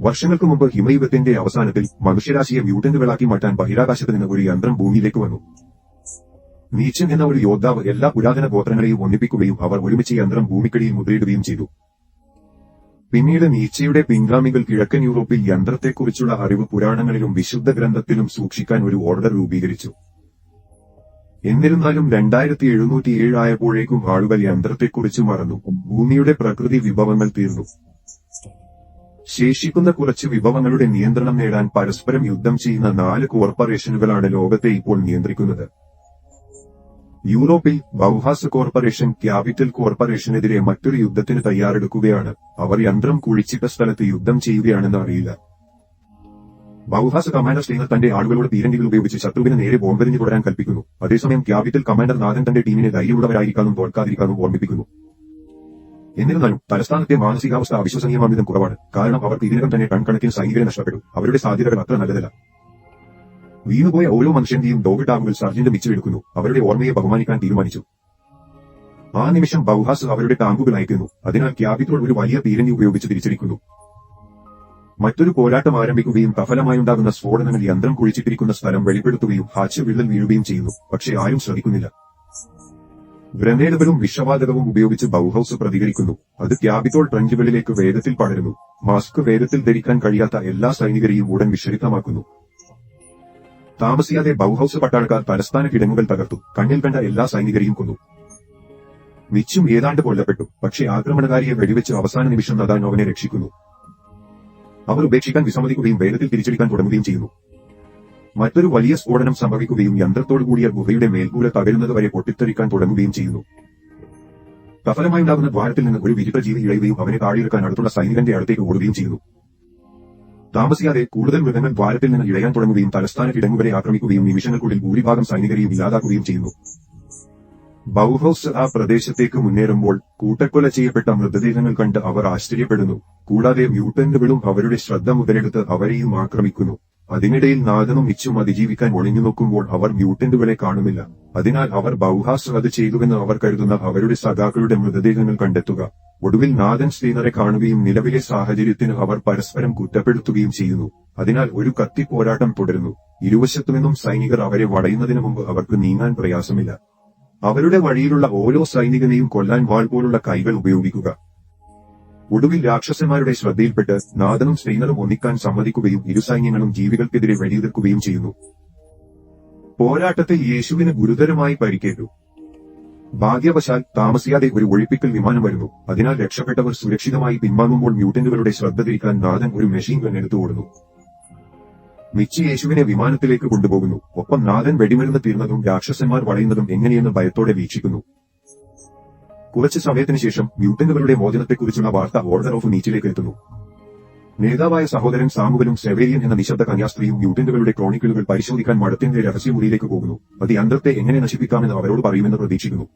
വർഷങ്ങൾക്ക് മുമ്പ് ഹിമയുഗത്തിന്റെ അവസാനത്തിൽ മനുഷ്യരാശിയെ മ്യൂട്ടന്റുകളാക്കി മാറ്റാൻ ബഹിരാകാശത്ത് നിന്ന് ഒരു യന്ത്രം ഭൂമിയിലേക്ക് വന്നു. നീച്ചൻ എന്ന ഒരു യോദ്ധാവ് എല്ലാ പുരാതന ഗോത്രങ്ങളെയും ഒന്നിപ്പിക്കുകയും അവർ ഒരുമിച്ച് യന്ത്രം ഭൂമിക്കടിയിൽ മുദ്രയിടുകയും ചെയ്തു. പിന്നീട് നീച്ചയുടെ പിൻഗാമികൾ കിഴക്കൻ യൂറോപ്പിൽ യന്ത്രത്തെക്കുറിച്ചുള്ള അറിവ് പുരാണങ്ങളിലും വിശുദ്ധ ഗ്രന്ഥത്തിലും സൂക്ഷിക്കാൻ ഒരു ഓർഡർ രൂപീകരിച്ചു. എന്നിരുന്നാലും രണ്ടായിരത്തി എഴുന്നൂറ്റി ഏഴ് ആയപ്പോഴേക്കും ആളുകൾ യന്ത്രത്തെക്കുറിച്ച് മറന്നു. ഭൂമിയുടെ പ്രകൃതി വിഭവങ്ങൾ തീർന്നു. ശേഷിക്കുന്ന കുറച്ച് വിഭവങ്ങളുടെ നിയന്ത്രണം നേടാൻ പരസ്പരം യുദ്ധം ചെയ്യുന്ന നാല് കോർപ്പറേഷനുകളാണ് ലോകത്തെ ഇപ്പോൾ നിയന്ത്രിക്കുന്നത്. യൂറോപ്പിൽ ബൗഹാസ് കോർപ്പറേഷൻ ക്യാപിറ്റൽ കോർപ്പറേഷനെതിരെ മറ്റൊരു യുദ്ധത്തിന് തയ്യാറെടുക്കുകയാണ്. അവർ യന്ത്രം കുഴിച്ചിട്ട സ്ഥലത്ത് യുദ്ധം ചെയ്യുകയാണെന്ന് അറിയില്ല. ബൗഹാസ് കമാൻഡർ സ്റ്റേനർ തന്റെ ആളുകളോട് തീരണ്ടികൾ ഉപയോഗിച്ച് ശത്രുവിനെ നേരെ ബോംബെറിഞ്ഞു തുടരാൻ കൽപ്പിക്കുന്നു. അതേസമയം ക്യാപിറ്റൽ കമാൻഡർ നാഥൻ തന്റെ ടീമിനെ ധൈര്യമുള്ളവരായിരിക്കാനും തോൽക്കാതിരിക്കാനും ഓർമ്മിപ്പിക്കുന്നു. എന്നിരുന്നാലും തലസ്ഥാനത്തെ മാനസികാവസ്ഥ അവിശ്വസനീയമാംവിധം കുറവാണ്. കാരണം അവർക്ക് ഇതിനകം തന്നെ ടൺകണക്കിന് സൈനികരെ നഷ്ടപ്പെട്ടു. അവരുടെ സാധ്യതകൾ അത്ര നല്ലതല്ല. വീണുപോയ ഓരോ മനുഷ്യന്റെയും ഡോഗ് ടാഗുകൾ സർജന്റ് മിച്ചമെടുക്കുന്നു അവരുടെ ഓർമ്മയെ ബഹുമാനിക്കാൻ തീരുമാനിച്ചു. ആ നിമിഷം ബൗഹാസ് അവരുടെ ടാങ്കുകൾ അയക്കുന്നു. അതിനാൽ ക്യാപിറ്റോൾ ഒരു വലിയ തീരഞ്ഞി ഉപയോഗിച്ച് തിരിച്ചടിക്കുന്നു. മറ്റൊരു പോരാട്ടം ആരംഭിക്കുകയും സഫലമായുണ്ടാകുന്ന സ്ഫോടനങ്ങൾ യന്ത്രം കുഴിച്ചിട്ടിരിക്കുന്ന സ്ഥലം വെളിപ്പെടുത്തുകയും ഹാച്ച് വിള്ളൽ വീഴുകയും ചെയ്യുന്നു. പക്ഷേ ആരും ശ്രദ്ധിക്കുന്നില്ല. ഗ്രനേഡുകളും വിഷവാതകവും ഉപയോഗിച്ച് ബൗഹൌസ് പ്രതികരിക്കുന്നു. അത് ക്യാപിറ്റോൾ ട്രഞ്ചുകളിലേക്ക് വേഗത്തിൽ പടരുന്നു. മാസ്ക് വേഗത്തിൽ ധരിക്കാൻ കഴിയാത്ത എല്ലാ സൈനികരെയും ഉടൻ വിഷലിപ്തമാക്കുന്നു താമസിയാതെ ബൗഹൌസ് പട്ടാളക്കാർ തലസ്ഥാന കിടങ്ങുകൾ തകർത്തു. കണ്ണിൽ കണ്ട എല്ലാ സൈനികരെയും കൊന്നു. മിച്ചും ഏതാണ്ട് കൊല്ലപ്പെട്ടു. പക്ഷേ ആക്രമണകാരിയെ വെടിവെച്ച് അവസാന നിമിഷം നദാനോവനെ രക്ഷിക്കുന്നു. അവർ ഉപേക്ഷിക്കാൻ വിസമ്മതിക്കുകയും വേഗത്തിൽ തിരിച്ചടിക്കാൻ തുടങ്ങുകയും ചെയ്യുന്നു. മറ്റൊരു വലിയ സ്ഫോടനം സംഭവിക്കുകയും യന്ത്രത്തോടു കൂടിയ ഗുഹയുടെ മേൽക്കൂര തകരുന്നത് വരെ പൊട്ടിത്തെറിക്കാൻ തുടങ്ങുകയും ചെയ്യുന്നു. സഫലമായുണ്ടാകുന്ന ദ്വാരത്തിൽ നിന്ന് ഒരു വിരുദ്ധ ജീവി ഇഴയുകയും അവനെ താഴെയിറക്കാൻ അടുത്തുള്ള സൈനികന്റെ അടുത്തേക്ക് ഓടുകയും ചെയ്യുന്നു. താമസിയാതെ കൂടുതൽ മൃഗങ്ങൾ ദ്വാരത്തിൽ നിന്ന് ഇഴയാൻ തുടങ്ങുകയും തലസ്ഥാന കിടങ്ങുവരെ ആക്രമിക്കുകയും നിമിഷങ്ങൾക്കുള്ളിൽ ഭൂരിഭാഗം സൈനികരെയും ഇല്ലാതാക്കുകയും ചെയ്യുന്നു. ബൗഹൌസ് ആ പ്രദേശത്തേക്ക് മുന്നേറുമ്പോൾ കൂട്ടക്കൊല ചെയ്യപ്പെട്ട മൃതദേഹങ്ങൾ കണ്ട് അവർ ആശ്ചര്യപ്പെടുന്നു. കൂടാതെ മ്യൂട്ടന്റുകളും അവരുടെ ശ്രദ്ധ മുതലെടുത്ത് അവരെയും ആക്രമിക്കുന്നു. അതിനിടയിൽ നാഗനും മിച്ചും അതിജീവിക്കാൻ ഒളിഞ്ഞു നോക്കുമ്പോൾ അവർ മ്യൂട്ടന്റുകളെ കാണുന്നില്ല. അതിനാൽ അവർ ബൗഹാസ് അത് ചെയ്തുവെന്ന് അവർ കരുതുന്ന അവരുടെ സഖാക്കളുടെ മൃതദേഹങ്ങൾ കണ്ടെത്തുക. ഒടുവിൽ നാഗൻ ശ്രീനറെ കാണുകയും നിലവിലെ സാഹചര്യത്തിന് അവർ പരസ്പരം കുറ്റപ്പെടുത്തുകയും ചെയ്യുന്നു. അതിനാൽ ഒരു കത്തി പോരാട്ടം തുടരുന്നു. ഇരുവശത്തുനിന്നും സൈനികർ അവരെ വടയുന്നതിന് മുമ്പ് അവർക്ക് നീങ്ങാൻ പ്രയാസമില്ല. അവരുടെ വഴിയിലുള്ള ഓരോ സൈനികനെയും കൊല്ലാൻ വാൾ പോലുള്ള കൈകൾ ഉപയോഗിക്കുക. ഒടുവിൽ രാക്ഷസന്മാരുടെ ശ്രദ്ധയിൽപ്പെട്ട് നാഥനും സ്ത്രീകളും ഒന്നിക്കാൻ സമ്മതിക്കുകയും ഇരു സൈന്യങ്ങളും ജീവികൾക്കെതിരെ വെടിയുതിർക്കുകയും ചെയ്യുന്നു. പോരാട്ടത്തിൽ യേശുവിന് ഗുരുതരമായി പരിക്കേറ്റു. ഭാഗ്യവശാൽ താമസിയാതെ ഒരു ഒഴിപ്പിക്കൽ വിമാനം വരുന്നു. അതിനാൽ രക്ഷപ്പെട്ടവർ സുരക്ഷിതമായി പിൻവാങ്ങുമ്പോൾ മ്യൂട്ടന്റുകളുടെ ശ്രദ്ധ തിരിക്കാൻ നാഥൻ ഒരു മെഷീൻ ഗൺ എടുത്തു ഓടുന്നു മിച്ചി യേശുവിനെ വിമാനത്തിലേക്ക് കൊണ്ടുപോകുന്നു. ഒപ്പം നാഗൻ വെടിമരുന്ന് തീർന്നതും രാക്ഷസന്മാർ വളയുന്നതും എങ്ങനെയെന്ന് ഭയത്തോടെ വീക്ഷിക്കുന്നു. കുറച്ച് സമയത്തിന് ശേഷം മ്യൂട്ടന്റുകളുടെ മോചനത്തെക്കുറിച്ചുള്ള വാർത്ത ഓർഡർ ഓഫ് നീച്ചിലേക്ക് എത്തുന്നു. നേതാവായ സഹോദരൻ സാമുവലും സെവേരിയൻ എന്ന നിശബ്ദ കന്യാസ്ത്രീയും മ്യൂട്ടന്റുകളുടെ ക്രോണിക്കിളുകൾ പരിശോധിക്കാൻ മഠത്തിന്റെ രഹസ്യമുറിയിലേക്ക് പോകുന്നു. അത് യന്ത്രത്തെ എങ്ങനെ നശിപ്പിക്കാമെന്ന് അവരോട് പറയുമെന്ന് പ്രതീക്ഷിക്കുന്നു.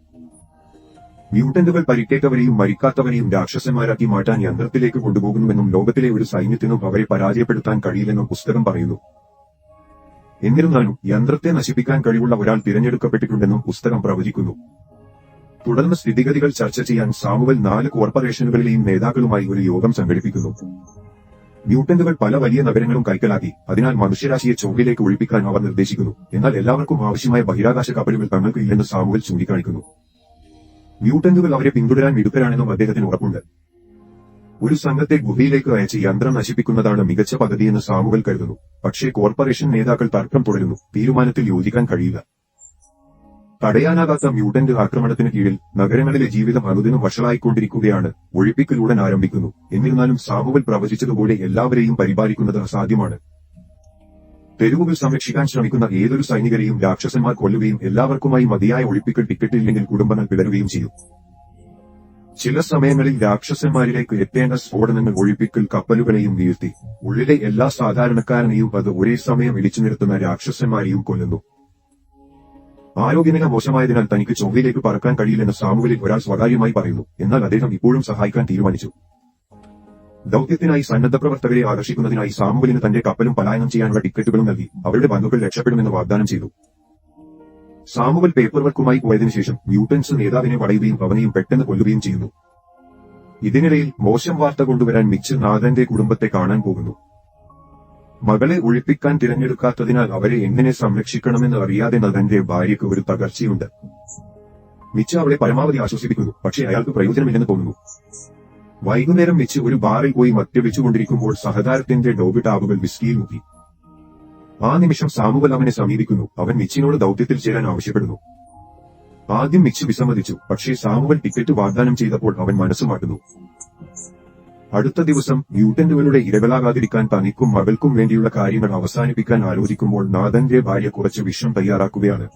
മ്യൂട്ടന്റുകൾ പരിക്കേറ്റവരെയും മരിക്കാത്തവരെയും രാക്ഷസന്മാരാക്കി മാറ്റാൻ യന്ത്രത്തിലേക്ക് കൊണ്ടുപോകുന്നുവെന്നും ലോകത്തിലെ ഒരു സൈന്യത്തിനും അവരെ പരാജയപ്പെടുത്താൻ കഴിയില്ലെന്നും പുസ്തകം പറയുന്നു. എന്നിരുന്നാലും യന്ത്രത്തെ നശിപ്പിക്കാൻ കഴിവുള്ള ഒരാൾ തിരഞ്ഞെടുക്കപ്പെട്ടിട്ടുണ്ടെന്നും പുസ്തകം പ്രവചിക്കുന്നു. തുടർന്ന് സ്ഥിതിഗതികൾ ചർച്ച ചെയ്യാൻ സാമുവൽ നാല് കോർപ്പറേഷനുകളിലെയും നേതാക്കളുമായി ഒരു യോഗം സംഘടിപ്പിക്കുന്നു. മ്യൂട്ടന്റുകൾ പല വലിയ നഗരങ്ങളും കൈക്കലാക്കി അതിനാൽ മനുഷ്യരാശിയെ ചൊവ്വയിലേക്ക് ഒഴിപ്പിക്കാൻ അവർ നിർദ്ദേശിക്കുന്നു. എന്നാൽ എല്ലാവർക്കും ആവശ്യമായ ബഹിരാകാശ കപ്പലുകൾ തങ്ങൾക്ക് ഇല്ലെന്ന് സാമുവൽ ചൂണ്ടിക്കാണിക്കുന്നു. മ്യൂട്ടന്റുകൾ അവരെ പിന്തുടരാൻ മിടുക്കരാണെന്നും അദ്ദേഹത്തിന് ഉറപ്പുണ്ട്. ഒരു സംഘത്തെ ഗുഹയിലേക്ക് അയച്ച് യന്ത്രം നശിപ്പിക്കുന്നതാണ് മികച്ച പദ്ധതിയെന്ന് സാമുവൽ കരുതുന്നു. പക്ഷേ കോർപ്പറേഷൻ നേതാക്കൾ തർക്കം തുടരുന്നു. തീരുമാനത്തിൽ യോജിക്കാൻ കഴിയില്ല. തടയാനാകാത്ത മ്യൂട്ടന്റ് ആക്രമണത്തിന് കീഴിൽ നഗരങ്ങളിലെ ജീവിതം അനുദിനം വഷളായിക്കൊണ്ടിരിക്കുകയാണ്. ഒഴിപ്പിക്കൽ ഉടൻ ആരംഭിക്കുന്നു. എന്നിരുന്നാലും സാമുവൽ പ്രവചിച്ചതുപോലെ എല്ലാവരെയും പരിപാലിക്കുന്നത് അസാധ്യമാണ്. തെരുവുകൾ സംരക്ഷിക്കാൻ ശ്രമിക്കുന്ന ഏതൊരു സൈനികരെയും രാക്ഷസന്മാർ കൊല്ലുകയും എല്ലാവർക്കുമായി മതിയായ ഒഴിപ്പിക്കൽ ടിക്കറ്റ് ഇല്ലെങ്കിൽ കുടുംബങ്ങൾ പിളരുകയും ചെയ്യും. ചില സമയങ്ങളിൽ രാക്ഷസന്മാരിലേക്ക് എത്തേണ്ട സ്ഫോടനങ്ങൾ ഒഴിപ്പിക്കൽ കപ്പലുകളെയും വീഴ്ത്തി. ഉള്ളിലെ എല്ലാ സാധാരണക്കാരനെയും അത് ഒരേ സമയം ഇടിച്ചു നിർത്തുന്ന രാക്ഷസന്മാരെയും കൊല്ലുന്നു. ആരോഗ്യനില മോശമായതിനാൽ തനിക്ക് ചൊവ്വയിലേക്ക് പറക്കാൻ കഴിയില്ലെന്ന് സാമുവലിൽ ഒരാൾ സ്വകാര്യമായി പറയുന്നു. എന്നാൽ അദ്ദേഹം ഇപ്പോഴും സഹായിക്കാൻ തീരുമാനിച്ചു. ദൌത്യത്തിനായി സന്നദ്ധ പ്രവർത്തകരെ ആകർഷിക്കുന്നതിനായി സാമുവലിന് തന്റെ കപ്പലും പലായനം ചെയ്യാനുള്ള ടിക്കറ്റുകളും നൽകി അവരുടെ ബന്ധുക്കൾ രക്ഷപ്പെടുമെന്ന് വാഗ്ദാനം ചെയ്തു. സാമുവൽ പേപ്പർ വർക്കുമായി പോയതിനു ശേഷം മ്യൂട്ടൻസ് നേതാവിനെ വളയുകയും അവനെയും പെട്ടെന്ന് കൊല്ലുകയും ചെയ്യുന്നു. ഇതിനിടയിൽ മോശം വാർത്ത കൊണ്ടുവരാൻ മിച്ച് നാഗന്റെ കുടുംബത്തെ കാണാൻ പോകുന്നു. മകളെ ഒഴിപ്പിക്കാൻ തിരഞ്ഞെടുക്കാത്തതിനാൽ അവരെ എങ്ങനെ സംരക്ഷിക്കണമെന്ന് അറിയാതെ നദന്റെ ഭാര്യയ്ക്ക് ഒരു തകർച്ചയുണ്ട്. മിച്ച അവളെ പരമാവധി ആശ്വസിപ്പിക്കുന്നു പക്ഷേ അയാൾക്ക് പ്രയോജനമില്ലെന്ന് തോന്നുന്നു. വൈകുന്നേരം വെച്ച് ഒരു ബാറിൽ പോയി മദ്യപിച്ചുകൊണ്ടിരിക്കുമ്പോൾ സഹതാരത്തിന്റെ ഡോബി വിസ്കിയിൽ മുക്കി. ആ നിമിഷം സാമുവൽ അവനെ സമീപിക്കുന്നു. അവൻ മിച്ചിനോട് ദൌത്യത്തിൽ ചേരാൻ ആവശ്യപ്പെടുന്നു. ആദ്യം മിച്ച് വിസമ്മതിച്ചു. പക്ഷേ സാമുവൽ ടിക്കറ്റ് വാഗ്ദാനം ചെയ്തപ്പോൾ അവൻ മനസ്സ് മാറ്റുന്നു. അടുത്ത ദിവസം മ്യൂട്ടന്റുകളുടെ ഇരകളാകാതിരിക്കാൻ തനിക്കും മകൾക്കും വേണ്ടിയുള്ള കാര്യങ്ങൾ അവസാനിപ്പിക്കാൻ ആലോചിക്കുമ്പോൾ നാഥന്റെ ഭാര്യ കുറച്ച് വിഷം തയ്യാറാക്കുകയാണ്.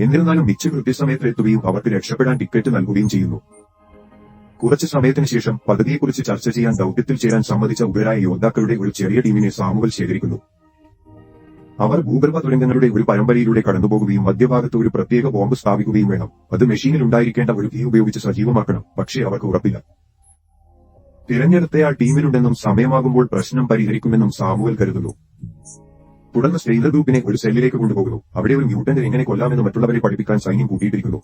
എന്നിരുന്നാലും മിച്ച് കൃത്യസമയത്തെത്തുകയും അവർക്ക് രക്ഷപ്പെടാൻ ടിക്കറ്റ് നൽകുകയും ചെയ്യുന്നു. കുറച്ചു സമയത്തിന് ശേഷം പദ്ധതിയെക്കുറിച്ച് ചർച്ച ചെയ്യാൻ ദൌത്യത്തിൽ ചേരാൻ സമ്മതിച്ച ഉഗ്രരായ യോദ്ധാക്കളുടെ ഒരു ചെറിയ ടീമിനെ സാമുവൽ ശേഖരിക്കുന്നു. അവർ ഭൂഗർഭ തുരങ്കങ്ങളുടെ ഒരു പരമ്പരയിലൂടെ കടന്നുപോകുകയും മധ്യഭാഗത്ത് ഒരു പ്രത്യേക ബോംബ് സ്ഥാപിക്കുകയും വേണം. അത് മെഷീനിൽ ഉണ്ടായിരിക്കേണ്ട ഒരു തീ ഉപയോഗിച്ച് സജീവമാക്കണം പക്ഷേ അവർക്ക് ഉറപ്പില്ല. തിരഞ്ഞെടുത്തയാൾ ടീമിലുണ്ടെന്നും സമയമാകുമ്പോൾ പ്രശ്നം പരിഹരിക്കുമെന്നും സാമുവൽ കരുതുന്നു. തുടർന്ന് സ്റ്റെയിലർ ഗ്രൂപ്പിനെ ഒരു സെല്ലിലേക്ക് കൊണ്ടുപോകുന്നു. അവിടെ ഒരു മ്യൂട്ടന്റ് എങ്ങനെ കൊല്ലാമെന്ന് മറ്റുള്ളവരെ പഠിപ്പിക്കാൻ സൈന്യം കൂട്ടിയിട്ടിരിക്കുന്നു.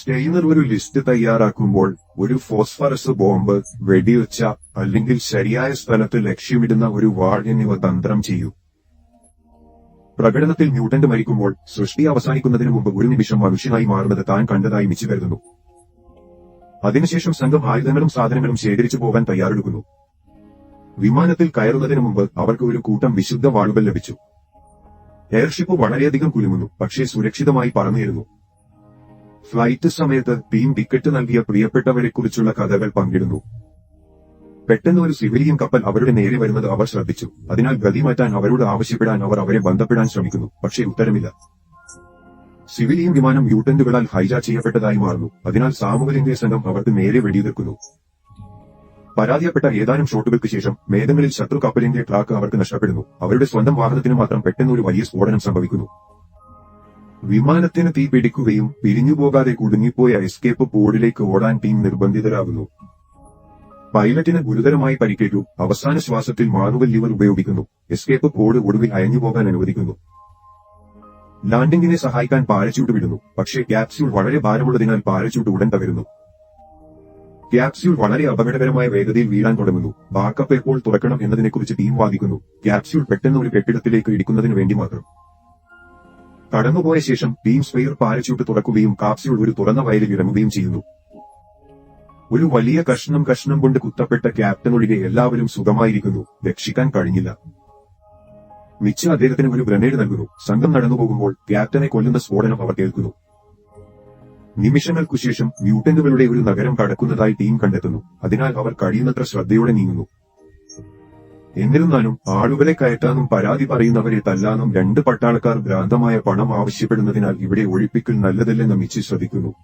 സ്റ്റെയിനർ ഒരു ലിസ്റ്റ് തയ്യാറാക്കുമ്പോൾ ഒരു ഫോസ്ഫറസ് ബോംബ് വെടിവെച്ച അല്ലെങ്കിൽ ശരിയായ സ്ഥലത്ത് ലക്ഷ്യമിടുന്ന ഒരു വാൾ എന്നിവ തന്ത്രം ചെയ്യൂ. പ്രകടനത്തിൽ മ്യൂട്ടന്റ് മരിക്കുമ്പോൾ സൃഷ്ടി അവസാനിക്കുന്നതിന് മുമ്പ് ഒരു നിമിഷം മനുഷ്യനായി മാറുന്നത് താൻ കണ്ടതായി മിച്ചു കരുതുന്നു. അതിനുശേഷം സംഘം ആയുധങ്ങളും സാധനങ്ങളും ശേഖരിച്ചു പോകാൻ തയ്യാറെടുക്കുന്നു. വിമാനത്തിൽ കയറുന്നതിന് മുമ്പ് അവർക്ക് ഒരു കൂട്ടം വിശുദ്ധ വാളുകൾ ലഭിച്ചു. എയർഷിപ്പ് വളരെയധികം കുലുങ്ങുന്നു പക്ഷേ സുരക്ഷിതമായി പറന്നുയരുന്നു ഫ്ലൈറ്റ് സമയത്ത് ടീം ടിക്കറ്റ് നൽകിയ പ്രിയപ്പെട്ടവരെക്കുറിച്ചുള്ള കഥകൾ പങ്കിടുന്നു. പെട്ടെന്ന് ഒരു സിവിലിയൻ കപ്പൽ അവരുടെ നേരെ വരുന്നത് അവർ ശ്രദ്ധിച്ചു. അതിനാൽ ഗതി മാറ്റാൻ അവരോട് ആവശ്യപ്പെടാൻ അവർ അവരെ ബന്ധപ്പെടാൻ ശ്രമിക്കുന്നു. പക്ഷേ ഉത്തരമില്ല. സിവിലിയൻ വിമാനം മ്യൂട്ടന്റുകളാൽ ഹൈജാക്ക് ചെയ്യപ്പെട്ടതായി മാറുന്നു. അതിനാൽ സാമൂഹ്യ സംഘം അവർക്ക് നേരെ വെടിയുതിർക്കുന്നു. പരാജയപ്പെട്ട ഏതാനും ഷോട്ടുകൾക്ക് ശേഷം മേഘങ്ങളിൽ ശത്രു കപ്പലിന്റെ ട്രാക്ക് അവർക്ക് നഷ്ടപ്പെടുന്നു. അവരുടെ സ്വന്തം വാഹനത്തിന് മാത്രം പെട്ടെന്ന് ഒരു വലിയ സ്ഫോടനം സംഭവിക്കുന്നു. വിമാനത്തിന് തീ പിടിക്കുകയും പിരിഞ്ഞുപോകാതെ കുടുങ്ങിപ്പോയ എസ്കേപ്പ് പോഡിലേക്ക് ഓടാൻ ടീം നിർബന്ധിതരാകുന്നു. പൈലറ്റിന് ഗുരുതരമായി പരിക്കേറ്റു. അവസാന ശ്വാസത്തിൽ മാനുവൽ ലിവർ ഉപയോഗിക്കുന്നു. എസ്കേപ്പ് പോഡ് ഒടുവിൽ അയഞ്ഞുപോകാൻ അനുവദിക്കുന്നു. ലാൻഡിംഗിനെ സഹായിക്കാൻ പാരച്യൂട്ട് വിടുന്നു. പക്ഷേ ക്യാപ്സ്യൂൾ വളരെ ഭാരമുള്ളതിനാൽ പാരച്യൂട്ട് ഉടൻ തകരുന്നു. ക്യാപ്സ്യൂൾ വളരെ അപകടകരമായ വേഗതയിൽ വീഴാൻ തുടങ്ങുന്നു. ബാക്കപ്പ് എപ്പോൾ തുറക്കണം എന്നതിനെക്കുറിച്ച് ടീം വാദിക്കുന്നു. ക്യാപ്സ്യൂൾ പെട്ടെന്ന് ഒരു കെട്ടിടത്തിലേക്ക് ഇടിക്കുന്നതിന് വേണ്ടി മാത്രം. കടന്നുപോയ ശേഷം ടീം സ്പെയർ പാരച്യൂട്ട് തുറക്കുകയും കാപ്സ്യൂൾ ഒരു തുറന്ന വയലിൽ ഇറങ്ങുകയും ചെയ്യുന്നു. ഒരു വലിയ കഷ്ണം കഷ്ണം കൊണ്ട് കുത്തപ്പെട്ട ക്യാപ്റ്റൻ ഒഴികെ എല്ലാവരും സുഖമായിരിക്കുന്നു. രക്ഷിക്കാൻ കഴിഞ്ഞില്ല. മിച്ച അദ്ദേഹത്തിന് ഒരു ഗ്രനേഡ് നൽകുന്നു. സംഘം നടന്നുപോകുമ്പോൾ ക്യാപ്റ്റനെ കൊല്ലുന്ന സ്ഫോടനം അവർ കേൾക്കുന്നു. നിമിഷങ്ങൾക്കുശേഷം മ്യൂട്ടന്റുകളുടെ ഒരു നഗരം കടക്കുന്നതായി ടീം കണ്ടെത്തുന്നു. അതിനാൽ അവർ കഴിയുന്നത്ര ശ്രദ്ധയോടെ നീങ്ങുന്നു. എന്നിരുന്നാലും ആളുകളെ കയറ്റാനും പരാതി പറയുന്നവരെ തല്ലാനും രണ്ട് പട്ടാളക്കാർ ഭ്രാന്തമായ പണം ആവശ്യപ്പെടുന്നതിനാൽ ഇവിടെ ഒഴിപ്പിക്കൽ നല്ലതല്ലെന്ന് മിച്ച് ശ്രദ്ധിക്കുന്നു.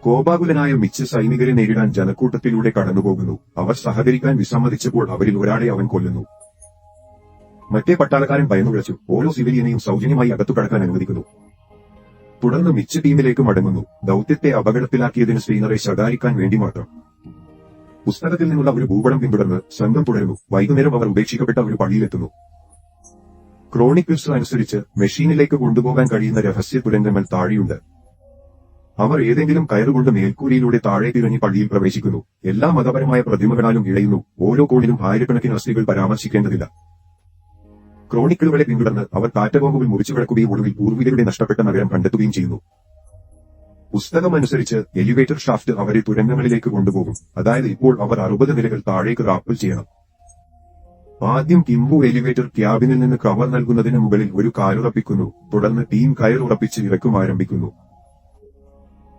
കോപാകുലനായ മിച്ച് സൈനികരെ നേരിടാൻ ജനക്കൂട്ടത്തിലൂടെ കടന്നുപോകുന്നു. അവർ സഹകരിക്കാൻ വിസമ്മതിച്ചപ്പോൾ അവരിൽ ഒരാളെ അവൻ കൊല്ലുന്നു. മറ്റേ പട്ടാളക്കാരൻ ഭയന്നു വിളിച്ചു. ഓരോ സിവിലിയനെയും സൗജന്യമായി അകത്തു കടക്കാൻ അനുവദിക്കുന്നു. തുടർന്ന് മിച്ച് ടീമിലേക്ക് മടങ്ങുന്നു. ദൌത്യത്തെ അപകടത്തിലാക്കിയതിന് ശ്രീനറെ ശകാരിക്കാൻ വേണ്ടി മാത്രം. പുസ്തകത്തിൽ നിന്നുള്ള ഒരു ഭൂപടം പിന്തുടർന്ന് സംഘം തുടരുന്നു. വൈകുന്നേരം അവർ ഉപേക്ഷിക്കപ്പെട്ട ഒരു പള്ളിയിലെത്തുന്നു. ക്രോണിക്കിൾസ് അനുസരിച്ച് മെഷീനിലേക്ക് കൊണ്ടുപോകാൻ കഴിയുന്ന രഹസ്യ തുരങ്കങ്ങൾ താഴെയുണ്ട്. അവർ ഏതെങ്കിലും കയറുകൊണ്ട് മേൽക്കൂരിയിലൂടെ താഴെ തിരഞ്ഞി പള്ളിയിൽ പ്രവേശിക്കുന്നു. എല്ലാ മതപരമായ പ്രതിമകളാലും ഇഴയുന്നു. ഓരോ കോണിലും ആയിരക്കണക്കിന് അസ്ഥികൾ പരാമർശിക്കേണ്ടതില്ല. ക്രോണിക്കിളുകളെ പിന്തുടർന്ന് അവർ കാറ്റബോംബുകൾ മുറിച്ചു കിടക്കുകയും ഒടുവിൽ പൂർവികരുടെ നഷ്ടപ്പെട്ട നഗരം കണ്ടെത്തുകയും ചെയ്യുന്നു. പുസ്തകമനുസരിച്ച് എലിവേറ്റർ ഷാഫ്റ്റ് അവരെ തുരങ്കങ്ങളിലേക്ക് കൊണ്ടുപോകും. അതായത് ഇപ്പോൾ അവർ അറുപത് നിലകൾ താഴേക്ക് റാപ്പിൾ ചെയ്യണം. ആദ്യം കിംബു എലിവേറ്റർ ക്യാബിനിൽ നിന്ന് കവർ നൽകുന്നതിന് മുകളിൽ ഒരു കാലുറപ്പിക്കുന്നു തുടർന്ന് ടീം കയറുറപ്പിച്ച് ഇറക്കും ആരംഭിക്കുന്നു.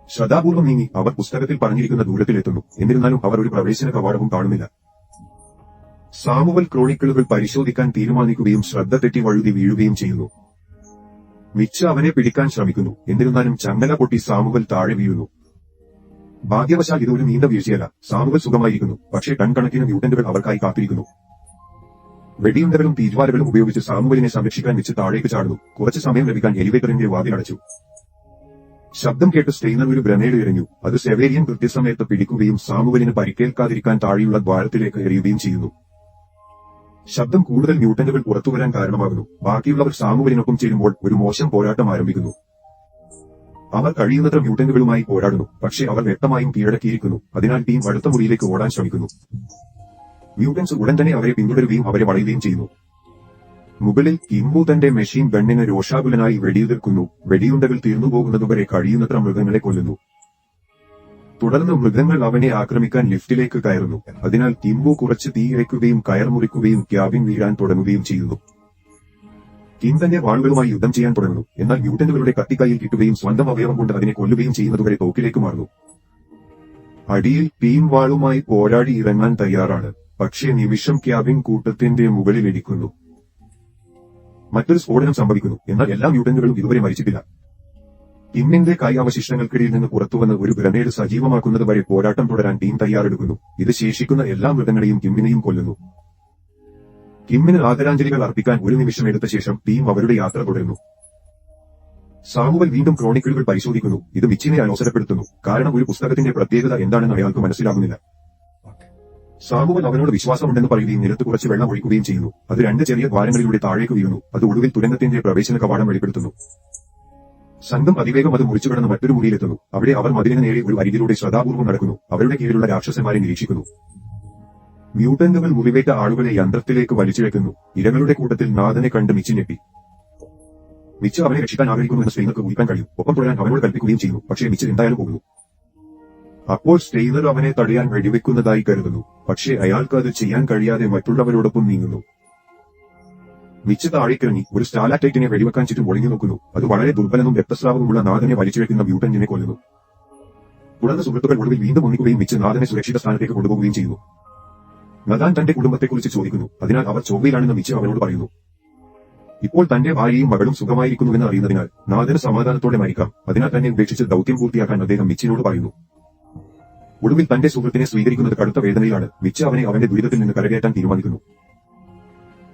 ശ്രദ്ധാപൂർവം നീങ്ങി അവർ പുസ്തകത്തിൽ പറഞ്ഞിരിക്കുന്ന ദൂരത്തിലെത്തുന്നു. എന്നിരുന്നാലും അവർ ഒരു പ്രവേശന കവാടവും കാണുന്നില്ല. സാമുവൽ ക്രോണിക്കിളുകൾ പരിശോധിക്കാൻ തീരുമാനിക്കുകയും ശ്രദ്ധ തെറ്റി വഴുതി വീഴുകയും ചെയ്യുന്നു. മിച്ച അവനെ പിടിക്കാൻ ശ്രമിക്കുന്നു. എന്നിരുന്നാലും ചങ്ങല പൊട്ടി സാമുവൽ താഴെ വീഴുന്നു. ഭാഗ്യവശാൽ ഇത് ഒരു നീണ്ട വീഴ്ചയല്ല. സാമുവൽ സുഖമായിരിക്കുന്നു. പക്ഷേ ടൺ കണക്കിന് അവർക്കായി കാത്തിരിക്കുന്നു. വെടിയുണ്ടകളും തീജ്വാലകളും ഉപയോഗിച്ച് സാമുവലിനെ സംരക്ഷിക്കാൻ വെച്ച് താഴേക്ക് ചാടുന്നു. കുറച്ച് സമയം ലഭിക്കാൻ എലിവേറ്ററിന്റെ വാതിലടച്ചു ശബ്ദം കേട്ട് സ്റ്റെയ്നർ ഒരു ഗ്രനേഡ് എറിഞ്ഞു അത് സെവേരിയൻ കൃത്യസമയത്ത് പിടിക്കുകയും സാമുവലിന് പരിക്കേൽക്കാതിരിക്കാൻ താഴെയുള്ള ദ്വാരത്തിലേക്ക് എറിയുകയും ചെയ്യുന്നു. ശബ്ദം കൂടുതൽ ന്യൂട്ടന്റുകൾ പുറത്തുവരാൻ കാരണമാകുന്നു. ബാക്കിയുള്ളവർ സാമുവലിനൊപ്പം ചേരുമ്പോൾ ഒരു മോശം പോരാട്ടം ആരംഭിക്കുന്നു. അവർ കഴിയുന്നത്ര മ്യൂട്ടന്റുകളുമായി പോരാടുന്നു. പക്ഷേ അവർ വ്യക്തമായും കീഴടക്കിയിരിക്കുന്നു. അതിനാൽ ടീം അടുത്ത മുറിയിലേക്ക് ഓടാൻ ശ്രമിക്കുന്നു. മ്യൂട്ടൻസ് ഉടൻ തന്നെ അവരെ പിന്തുടരുകയും അവരെ വളയുകയും ചെയ്യുന്നു. മുകളിൽ കിംബു തന്റെ മെഷീൻ ഗണ്ണിന് രോഷാകുലനായി വെടിയുതിർക്കുന്നു. വെടിയുണ്ടകൾ തീർന്നുപോകുന്നതുവരെ കഴിയുന്നത്ര മൃഗങ്ങളെ കൊല്ലുന്നു. തുടർന്ന് മൃഗങ്ങൾ അവനെ ആക്രമിക്കാൻ ലിഫ്റ്റിലേക്ക് കയറുന്നു. അതിനാൽ കിംബു കുറച്ച് തീയിഴയ്ക്കുകയും കയർ മുറിക്കുകയും ക്യാബിൻ വീഴാൻ തുടങ്ങുകയും ചെയ്യുന്നു. കിം തന്നെ വാളുകളുമായി യുദ്ധം ചെയ്യാൻ തുടങ്ങുന്നു. എന്നാൽ മ്യൂട്ടന്റുകളുടെ കത്തിക്കൈയിൽ കിട്ടുകയും സ്വന്തം അവയവം കൊണ്ട് അതിനെ കൊല്ലുകയും ചെയ്യുന്നതുവരെ തോക്കിലേക്ക് മാറുന്നു. അടിയിൽ ടീം വാളുമായി പോരാടി ഇറങ്ങാൻ തയ്യാറാണ്. പക്ഷേ നിമിഷം ക്യാബിൻ കൂട്ടത്തിന്റെ മുകളിൽ ഇടിക്കുന്നു. മറ്റൊരു സ്ഫോടനം സംഭവിക്കുന്നു. എന്നാൽ എല്ലാ മ്യൂട്ടന്റുകളും ഇതുവരെ മരിച്ചിട്ടില്ല. കിമ്മിന്റെ കൈ അവശിഷ്ടങ്ങൾക്കിടയിൽ നിന്ന് പുറത്തുവന്ന് ഒരു ഗ്രനേഡ് സജീവമാക്കുന്നത് വരെ പോരാട്ടം തുടരാൻ ടീം തയ്യാറെടുക്കുന്നു. ഇത് ശേഷിക്കുന്ന എല്ലാ മൃഗങ്ങളെയും കിമ്മിനെയും കൊല്ലുന്നു. കിമ്മിന് ആദരാഞ്ജലികൾ അർപ്പിക്കാൻ ഒരു നിമിഷം എടുത്ത ശേഷം ടീം അവരുടെ യാത്ര തുടരുന്നു. സാമുവൽ വീണ്ടും ക്രോണിക്കിളുകൾ പരിശോധിക്കുന്നു. ഇത് മിച്ചിനെ അലോസരപ്പെടുത്തുന്നു. കാരണം ഒരു പുസ്തകത്തിന്റെ പ്രത്യേകത എന്താണെന്ന് അയാൾക്ക് മനസ്സിലാകുന്നില്ല. സാമുവൽ അവനോട് വിശ്വാസമുണ്ടെന്ന് പറയുകയും നിലത്ത് കുറച്ച് വെള്ളം ഒഴിക്കുകയും ചെയ്യുന്നു. അത് രണ്ട് ചെറിയ ദ്വാരങ്ങളിലൂടെ താഴേക്ക് വീഴുന്നു. അത് ഒടുവിൽ തുരങ്കത്തിന്റെ പ്രവേശന കവാടം വെളിപ്പെടുത്തുന്നു. സംഘം അതിവേഗം അത് മുറിച്ചു കടന്ന് മറ്റൊരു മുറിയിലെത്തുന്നു. അവിടെ അവർ മതിലിന് നേരെ ഒരു അരികിലൂടെ ശ്രദ്ധാപൂർവം നടക്കുന്നു. അവരുടെ കീഴിലുള്ള രാക്ഷസന്മാരെ നിരീക്ഷിക്കുന്നു. മ്യൂട്ടന്റുകൾ മുറിവേറ്റ ആളുകളെ യന്ത്രത്തിലേക്ക് വലിച്ചിഴക്കുന്നു. ഇരകളുടെ കൂട്ടത്തിൽ നാഥനെ കണ്ട് മിച്ചി ഞെട്ടി. മിച്ച് അവനെ രക്ഷിക്കാൻ ആഗ്രഹിക്കുന്നു എന്ന് സ്ത്രീകൾക്ക് ഊഹിക്കാൻ കഴിയും. ഒപ്പം തുടരാൻ അവനോട് കൽപ്പിക്കുകയും ചെയ്യുന്നു. പക്ഷേ മിച്ച് എന്തായാലും പോകുന്നു. അപ്പോൾ സ്റ്റെയ്നർ അവനെ തടയാൻ വെടിവെക്കുന്നതായി കരുതുന്നു. പക്ഷേ അയാൾക്ക് അത് ചെയ്യാൻ കഴിയാതെ മറ്റുള്ളവരോടൊപ്പം നീങ്ങുന്നു. മിച്ച് താഴേക്കിറങ്ങി ഒരു സ്റ്റാലാറ്റൈറ്റിനെ വെടിവെക്കാൻ ചുറ്റും ഒളിഞ്ഞു നോക്കുന്നു. അത് വളരെ ദുർബലനും രക്തസ്രാവമുള്ള നാഥനെ വലിച്ചുവെക്കുന്ന മ്യൂട്ടന്റിനെ കൊല്ലുന്നു. തുടർന്ന് സുഹൃത്തുക്കൾ ഒടുവിൽ വീണ്ടും ഒന്നിക്കുകയും മിച്ച് നാഥനെ സുരക്ഷിത സ്ഥാനത്തേക്ക് കൊണ്ടുപോകുകയും ചെയ്യുന്നു. നദാൻ തന്റെ കുടുംബത്തെക്കുറിച്ച് ചോദിക്കുന്നു. അതിനാൽ അവർ ചൊവ്വയിലാണെന്ന് മിച്ച് അവനോട് പറയുന്നു. ഇപ്പോൾ തന്റെ ഭാര്യയും മകളും സുഖമായിരിക്കുന്നുവെന്ന് അറിയുന്നതിനാൽ നാഥന് സമാധാനത്തോടെ മരിക്കാം. അതിനാൽ തന്നെ ഉപേക്ഷിച്ച് ദൌത്യം പൂർത്തിയാക്കാൻ അദ്ദേഹം മിച്ചിനോട് പറയുന്നു. ഒടുവിൽ തന്റെ സുഹൃത്തിനെ സ്വീകരിക്കുന്നത് കടുത്ത വേദനയിലാണ്. മിച്ച് അവനെ അവന്റെ ദുരിതത്തിൽ നിന്ന് കരകയറ്റാൻ തീരുമാനിക്കുന്നു.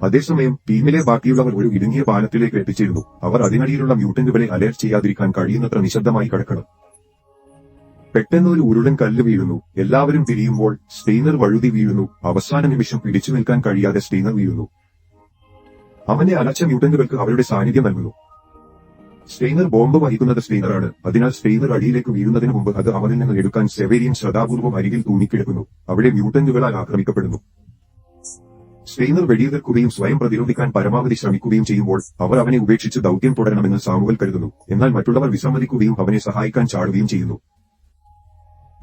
അതേസമയം ടീമിലെ ബാക്കിയുള്ളവർ ഒരു ഇടുങ്ങിയ പാലത്തിലേക്ക് എത്തിച്ചേരുന്നു. അവർ അതിനടിയിലുള്ള മ്യൂട്ടന്റുകളെ അലേർട്ട് ചെയ്യാതിരിക്കാൻ കഴിയുന്നത്ര നിശബ്ദമായി കടക്കണം. പെട്ടെന്ന് ഒരു ഉരുളൻ കല്ല് വീഴുന്നു. എല്ലാവരും തിരിയുമ്പോൾ സ്റ്റെയ്നർ വഴുതി വീഴുന്നു. അവസാന നിമിഷം പിടിച്ചു നിൽക്കാൻ കഴിയാതെ സ്റ്റെയ്നർ വീഴുന്നു. അവനെ അലച്ച മ്യൂട്ടന്റുകൾക്ക് അവരുടെ സാന്നിധ്യം നൽകുന്നു. സ്റ്റെയ്നർ ബോംബ് വഹിക്കുന്നത് സ്റ്റെയ്നറാണ് അതിനാൽ സ്റ്റെയ്നർ അടിയിലേക്ക് വീഴുന്നതിന് മുമ്പ് അത് അവനിൽ നിന്ന് എടുക്കാൻ സെവേരിയൻ ശ്രദ്ധാപൂർവം അരികിൽ തൂങ്ങിക്കിടക്കുന്നു. അവിടെ മ്യൂട്ടന്റുകളാൽ ആക്രമിക്കപ്പെടുന്നു. സ്റ്റെയ്നർ വെടിയുതിർക്കുകയും സ്വയം പ്രതിരോധിക്കാൻ പരമാവധി ശ്രമിക്കുകയും ചെയ്യുമ്പോൾ അവർ അവനെ ഉപേക്ഷിച്ച് ദൌത്യം തുടരണമെന്ന് സാമുവൽ കരുതുന്നു. എന്നാൽ മറ്റുള്ളവർ വിസമ്മതിക്കുകയും അവനെ സഹായിക്കാൻ ചാടുകയും ചെയ്യുന്നു.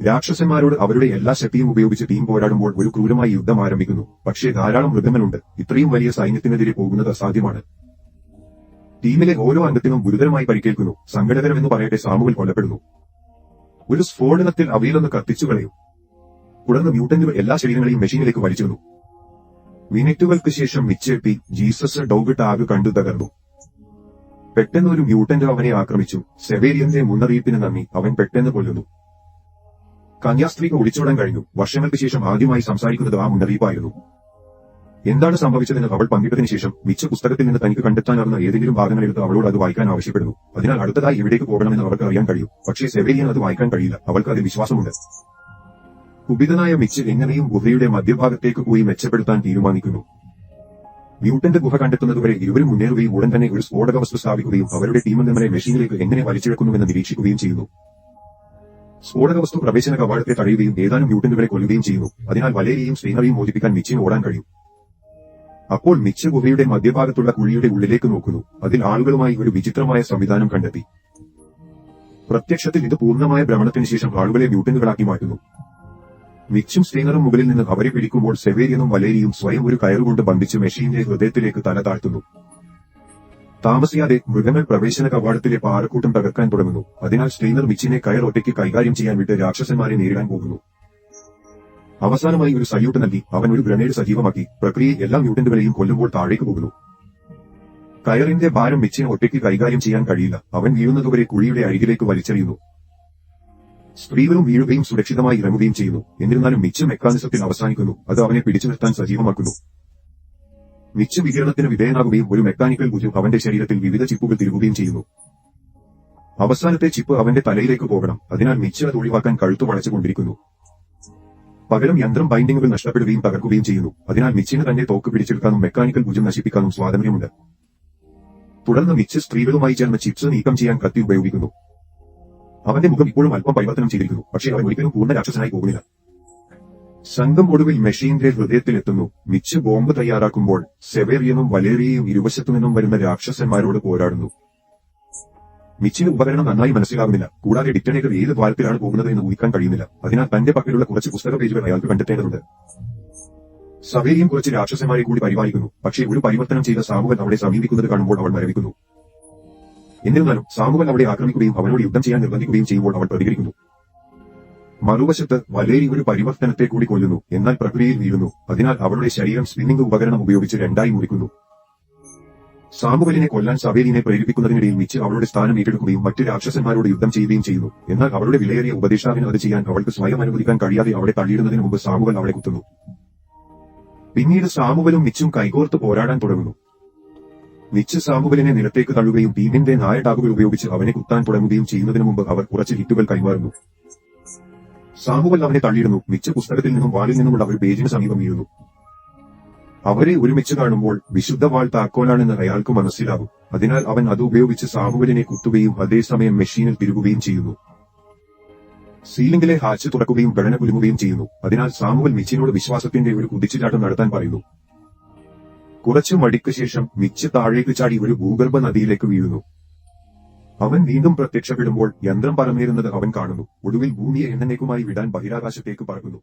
രാക്ഷസന്മാരോട് അവരുടെ എല്ലാ ശക്തിയും ഉപയോഗിച്ച് ടീം പോരാടുമ്പോൾ ഒരു ക്രൂരമായ യുദ്ധം ആരംഭിക്കുന്നു. പക്ഷേ ധാരാളം മൃഗങ്ങളുണ്ട്. ഇത്രയും വലിയ സൈന്യത്തിനെതിരെ പോകുന്നത് അസാധ്യമാണ്. ടീമിലെ ഓരോ അംഗത്തിനും ഗുരുതരമായി പരിക്കേൽക്കുന്നു. സങ്കടകരമെന്ന് പറയട്ടെ സാമുവൽ കൊല്ലപ്പെടുന്നു ഒരു സ്ഫോടനത്തിൽ അവയിലൊന്ന് കത്തിച്ചു കളയും തുടർന്ന് മ്യൂട്ടന്റുകൾ എല്ലാ ശരീരങ്ങളെയും മെഷീനിലേക്ക് വലിച്ചിരുന്നു മിനിറ്റുകൾക്ക് ശേഷം മിച്ചേപ്പി ജീസസ് ഡോഗ് ആകെ കണ്ടു തകർന്നു. പെട്ടെന്ന് ഒരു മ്യൂട്ടന്റ് അവനെ ആക്രമിച്ചു. സെവേരിയന്റെ മുന്നറിയിപ്പിന് നന്ദി. അവൻ പെട്ടെന്ന് കൊല്ലുന്നു. കന്യാസ്ത്രീക്ക് ഒളിച്ചോടാൻ കഴിഞ്ഞു. വർഷങ്ങൾക്ക് ശേഷം ആദ്യമായി സംസാരിക്കുന്നത് ആ മുന്നറിയിപ്പായിരുന്നു. എന്താണ് സംഭവിച്ചതെന്ന് അവൾ പങ്കിട്ടതിന് ശേഷം മിച്ച പുസ്തകത്തിൽ നിന്ന് തനിക്ക് കണ്ടെത്താനാകുന്ന ഏതെങ്കിലും ഭാഗങ്ങൾ എടുത്ത് അവളോട് അത് വായിക്കാൻ ആവശ്യപ്പെടുന്നു. അതിനാൽ അടുത്തതായി എവിടേക്ക് പോകണമെന്ന് അവർക്ക് അറിയാൻ കഴിയും. പക്ഷേ സെവേരിയൻ അത് വായിക്കാൻ കഴിയില്ല. അവൾക്ക് അതിൽ വിശ്വാസമുണ്ട്. കുപിതനായ മിച്ച് എങ്ങനെയും ഗുഹയുടെ മധ്യഭാഗത്തേക്ക് പോയി മെച്ചപ്പെടുത്താൻ തീരുമാനിക്കുന്നു. മ്യൂട്ടന്റെ ഗുഹ കണ്ടെത്തുന്നതുവരെ ഇരുവരും മുന്നേറുകയും ഉടൻ തന്നെ ഒരു സ്ഫോടക വസ്തു സ്ഥാപിക്കുകയും അവരുടെ ടീമംഗങ്ങളെ മെഷീനിലേക്ക് എങ്ങനെ വലിച്ചെടുക്കുന്നുവെന്ന് നിരീക്ഷിക്കുകയും ചെയ്യുന്നു. സ്ഫോടക വസ്തു പ്രവേശന കവാടത്തെ തടയുകയും ഏതാനും മ്യൂട്ടന്റുകളെ കൊല്ലുകയും ചെയ്യുന്നു. അതിനാൽ വലേരിയും ശ്രീനറിയും മോചിപ്പിക്കാൻ മിച്ചിന് ഓടാൻ കഴിയും. അപ്പോൾ മിച്ച് ഗുഹയുടെ മധ്യഭാഗത്തുള്ള കുഴിയുടെ ഉള്ളിലേക്ക് നോക്കുന്നു. അതിൽ ആളുകളുമായി ഒരു വിചിത്രമായ സംവിധാനം കണ്ടെത്തി. പ്രത്യക്ഷത്തിൽ ഇത് പൂർണമായ ഭ്രമണത്തിന് ശേഷം ആളുകളെ മ്യൂട്ടന്റുകളാക്കി മാറ്റുന്നു. മിച്ചും സ്റ്റിംഗറും മുകളിൽ നിന്ന് അവരെ പിടിക്കുമ്പോൾ സെവേരിയനും വലേരിയും സ്വയം ഒരു കയറുകൊണ്ട് ബന്ധിച്ച് മെഷീന്റെ ഹൃദയത്തിലേക്ക് തല താഴ്ത്തുന്നു. താമസിയാതെ മൃഗങ്ങൾ പ്രവേശന കവാടത്തിലെ പാറക്കൂട്ടം തകർക്കാൻ തുടങ്ങുന്നു. അതിനാൽ സ്റ്റെയിനർ മിച്ചിനെ കയർ ഒറ്റയ്ക്ക് കൈകാര്യം ചെയ്യാൻ വിട്ട് രാക്ഷസന്മാരെ നേരിടാൻ പോകുന്നു. അവസാനമായി ഒരു സല്യൂട്ട് നൽകി. അവൻ ഒരു ഗ്രനേഡ് സജീവമാക്കി. പ്രക്രിയയിൽ എല്ലാ മ്യൂട്ടന്റുകളെയും കൊല്ലുമ്പോൾ താഴേക്ക് പോകുന്നു. കയറിന്റെ ഭാരം മിച്ചിനെ ഒറ്റയ്ക്ക് കൈകാര്യം ചെയ്യാൻ കഴിയില്ല. അവൻ വീഴുന്നതുവരെ കുഴിയുടെ അരികിലേക്ക് വലിച്ചെറിയുന്നു. സ്ത്രീകളും വീഴുകയും സുരക്ഷിതമായി ഇറങ്ങുകയും ചെയ്യുന്നു. എന്നിരുന്നാലും മിച്ച മെക്കാനിസത്തിൽ അവസാനിക്കുന്നു. അത് അവനെ പിടിച്ചു നിർത്താൻ സജീവമാക്കുന്നു. മിച്ച വികിരണത്തിന് വിധേയനാകുകയും ഒരു മെക്കാനിക്കൽ ഭുജം അവന്റെ ശരീരത്തിൽ വിവിധ ചിപ്പുകൾ തിരുകുകയും ചെയ്യുന്നു. അവസാനത്തെ ചിപ്പ് അവന്റെ തലയിലേക്ക് പോകണം. അതിനാൽ മിച്ച അത് ഒഴിവാക്കാൻ കഴുത്തു വളച്ചുകൊണ്ടിരിക്കുന്നു. പകരം യന്ത്രം ബൈൻഡിങ്ങുകൾ നഷ്ടപ്പെടുകയും തകർക്കുകയും ചെയ്യുന്നു. അതിനാൽ മിച്ചിന് തന്നെ തോക്ക് പിടിച്ചെടുക്കാനും മെക്കാനിക്കൽ ഭുജം നശിപ്പിക്കാനും സ്വാതന്ത്ര്യമുണ്ട്. തുടർന്ന് മിച്ച് സ്ത്രീകളുമായി ചേർന്ന് ചിപ്സ് നീക്കം ചെയ്യാൻ കത്തി ഉപയോഗിക്കുന്നു. അവന്റെ മുഖം ഇപ്പോഴും അല്പം പരിവർത്തനം ചെയ്തിരിക്കുന്നു. പക്ഷേ അവൻ ഒരിക്കലും പൂർണ രാക്ഷസനായി പോകുന്നില്ല. സംഘം ഒടുവിൽ മെഷീന്റെ ഹൃദയത്തിലെത്തുന്നു. മിച്ച് ബോംബ് തയ്യാറാക്കുമ്പോൾ സെവേറിയനും വലേറിയയും ഇരുവശത്തു നിന്നും വരുന്ന രാക്ഷസന്മാരോട് പോരാടുന്നു. മിച്ചിന് ഉപകരണം നന്നായി മനസ്സിലാകുന്നില്ല. കൂടാതെ ഡിറ്റനേറ്റർ ഏത് ദ്വാരത്തിലാണ് പോകുന്നത് എന്ന് ഊഹിക്കാൻ കഴിയുന്നില്ല. അതിനാൽ തന്റെ പക്കലുള്ള കുറച്ച് പുസ്തക പേജുകൾ അയാൾക്ക് കണ്ടെത്തേണ്ടതുണ്ട്. സവേരിയും കുറച്ച് രാക്ഷസന്മാരെ കൂടി പരിപാലിക്കുന്നു. പക്ഷേ ഒരു പരിവർത്തനം ചെയ്ത സാമുവൽ അവിടെ സമീപിക്കുന്നത് കാണുമ്പോൾ അവൾ മരവിക്കുന്നു. എന്നിരുന്നാലും സാമുവൽ അവിടെ ആക്രമിക്കുകയും അവനോട് യുദ്ധം ചെയ്യാൻ നിർബന്ധിക്കുകയും ചെയ്യുമ്പോൾ അവൾ പ്രതികരിക്കുന്നു. മറുവശത്ത് വലേരി ഒരു പരിവർത്തനത്തെ കൂടി കൊല്ലുന്നു എന്നാൽ പ്രക്രിയയിൽ വീഴുന്നു. അതിനാൽ അവളുടെ ശരീരം സ്പിന്നിംഗ് ഉപകരണം ഉപയോഗിച്ച് രണ്ടായി മുറിക്കുന്നു. സാമുവലിനെ കൊല്ലാൻ സവേലിനെ പ്രേരിപ്പിക്കുന്നതിനിടയിൽ മിച്ച് അവളുടെ സ്ഥാനം ഏറ്റെടുക്കുകയും മറ്റ് രാക്ഷസന്മാരോട് യുദ്ധം ചെയ്യുകയും ചെയ്യുന്നു. എന്നാൽ അവളുടെ വിലയേറിയ ഉപദേഷ്ടാവിന് അത് ചെയ്യാൻ അവൾക്ക് സ്വയം അനുവദിക്കാൻ കഴിയാതെ അവളെ തള്ളിയിടുന്നതിന് മുമ്പ് സാമുവൽ അവളെ കുത്തുന്നു. പിന്നീട് സാമുവലും മിച്ചും കൈകോർത്ത് പോരാടാൻ തുടങ്ങുന്നു. മിച്ച് സാമുവലിനെ നിലത്തേക്ക് തള്ളുകയും ടീമിന്റെ നായടാകുകൾ ഉപയോഗിച്ച് അവനെ കുത്താൻ തുടങ്ങുകയും ചെയ്യുന്നതിനു മുമ്പ് അവർ കുറച്ച് ഹിറ്റുകൾ കൈമാറുന്നു. സാമുവൽ അവനെ തള്ളിയിടുന്നു. മിച്ച പുസ്തകത്തിൽ നിന്നും വാളിൽ നിന്നുമുള്ള ഒരു പേജിന് സമീപം വീഴുന്നു. അവരെ ഒരുമിച്ച് കാണുമ്പോൾ വിശുദ്ധ വാൾ താക്കോലാണെന്ന് അയാൾക്ക് മനസ്സിലാകും. അതിനാൽ അവൻ അത് ഉപയോഗിച്ച് സാമുവലിനെ കുത്തുകയും അതേസമയം മെഷീനിൽ തിരുകുകയും ചെയ്യുന്നു. സീലിംഗിലെ ഹാച്ച് തുറക്കുകയും ഗണന കുലുങ്ങുകയും ചെയ്യുന്നു. അതിനാൽ സാമുവൽ മിച്ചിനോട് വിശ്വാസത്തിന്റെ ഒരു കുതിച്ചുചാട്ടം നടത്താൻ പറയുന്നു. കുറച്ചു മടിക്ക് ശേഷം മിച്ച് താഴേക്ക് ചാടി ഒരു ഭൂഗർഭ നദിയിലേക്ക് വീഴുന്നു. അവൻ വീണ്ടും പ്രത്യക്ഷപ്പെടുമ്പോൾ യന്ത്രം പറന്നേറുന്നത് അവൻ കാണുന്നു. ഒടുവിൽ ഭൂമിയെ എണ്ണനേക്കുമായി വിടാൻ ബഹിരാകാശത്തേക്ക് പറക്കുന്നു.